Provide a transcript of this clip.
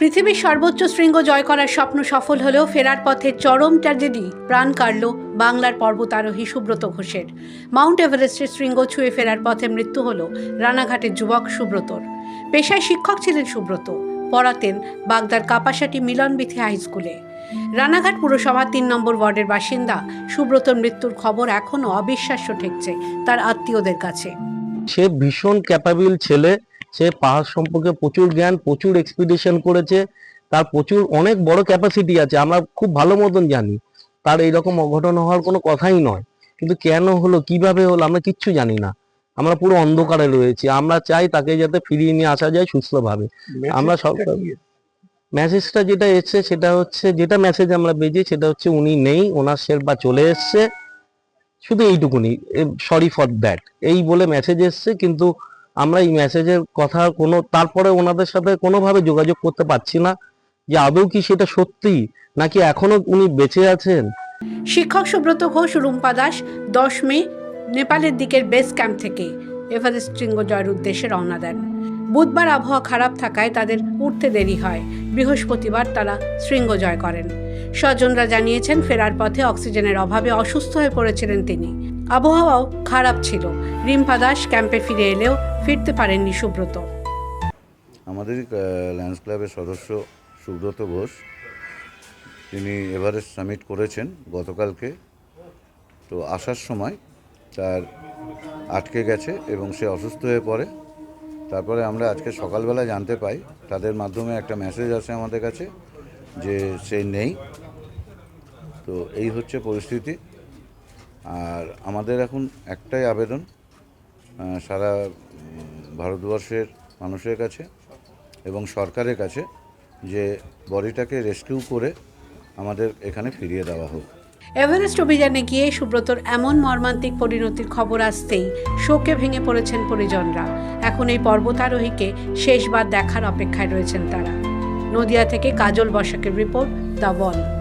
পৃথিবীর সর্বোচ্চ শৃঙ্গ জয় করার স্বপ্ন সফল হলেও ফেরার পথে চরম ট্র্যাজেডি প্রাণ কাড়ল বাংলার পর্বতারোহী সুব্রত ঘোষের। মাউন্ট এভারেস্টের শৃঙ্গ ছুঁয়ে ফেরার পথে মৃত্যু হল রানাঘাটের যুবক সুব্রতর। পেশায় শিক্ষক ছিলেন সুব্রত, পড়াতেন বাগদার কাপাসাটি মিলনবিথি হাই স্কুলে। রানাঘাট পুরসভার তিন নম্বর ওয়ার্ডের বাসিন্দা সুব্রতর মৃত্যুর খবর এখনও অবিশ্বাস্য ঠেকছে তার আত্মীয়দের কাছে। সে ভীষণ ক্যাপাবিল ছেলে সে পাহাড় সম্পর্কে প্রচুর জ্ঞান প্রচুর এক্সপিডিশন করেছে তার প্রচুর অনেক বড় ক্যাপাসিটি আছে আমরা খুব ভালো মতন জানি। তার এইরকম অঘটন হওয়ার কোনো কথাই নয়। কিন্তু কেন হলো কীভাবে হলো আমরা কিচ্ছু জানি না। আমরা পুরো অন্ধকারে রয়েছি আমরা চাই তাকে যাতে ফিরিয়ে নিয়ে আসা যায় সুস্থভাবে। আমরা সব মেসেজটা যেটা এসছে সেটা হচ্ছে যেটা মেসেজ আমরা পেয়েছি সেটা হচ্ছে উনি নেই ওনার শেরপা চলে এসছে। শুধু এইটুকুনি সরি ফর দ্যাট এই বলে মেসেজ এসছে কিন্তু আমরা এই মেসেজের কথা কোনো, তারপরে ওনাদের সাথে কোনোভাবে যোগাযোগ করতে পারছি না যে আদৌ কি সেটা সত্যি নাকি এখনও উনি বেঁচে আছেন? শিক্ষক সুব্রত ঘোষ, রুম্পা দাস, দশ মে, নেপালের দিকের বেস ক্যাম্প থেকে এভারেস্ট শৃঙ্গ জয়ের উদ্দেশ্যে রওনা দেন। বুধবার আবহাওয়া খারাপ থাকায় তাদের উঠতে দেরি হয়। বৃহস্পতিবার তারা শৃঙ্গ জয় করেন। স্বজনরা জানিয়েছেন, ফেরার পথে অক্সিজেনের অভাবে অসুস্থ হয়ে পড়েছিলেন তিনি। আবহাওয়াও খারাপ ছিল। রিম্পা দাস ক্যাম্পে ফিরে এলেও ফিরতে পারেননি সুব্রত। আমাদের লায়ন্স ক্লাবের সদস্য সুব্রত ঘোষ, তিনি এভারেস্ট সামিট করেছেন গতকালকে। তো আসার সময় তার আটকে গেছে এবং সে অসুস্থ হয়ে পড়ে। তারপরে আমরা আজকে সকালবেলা জানতে পাই, তাদের মাধ্যমে একটা মেসেজ আসে আমাদের কাছে। যে সে নেই। তো এই হচ্ছে পরিস্থিতি। আর আমাদের এখন একটাই আবেদন সারা ভারতবর্ষের মানুষের কাছে এবং সরকারের কাছে যে বডিটাকে রেস্কিউ করে আমাদের এখানে ফিরিয়ে দেওয়া হোক। এভারেস্ট অভিযানে গিয়ে সুব্রতর এমন মর্মান্তিক পরিণতির খবর আসতেই শোকে ভেঙে পড়েছেন পরিজনরা। এখন এই পর্বতারোহীকে শেষবার দেখার অপেক্ষায় রয়েছেন তারা। নদিয়া থেকে কাজল বসাকের রিপোর্ট দ্য ওয়াল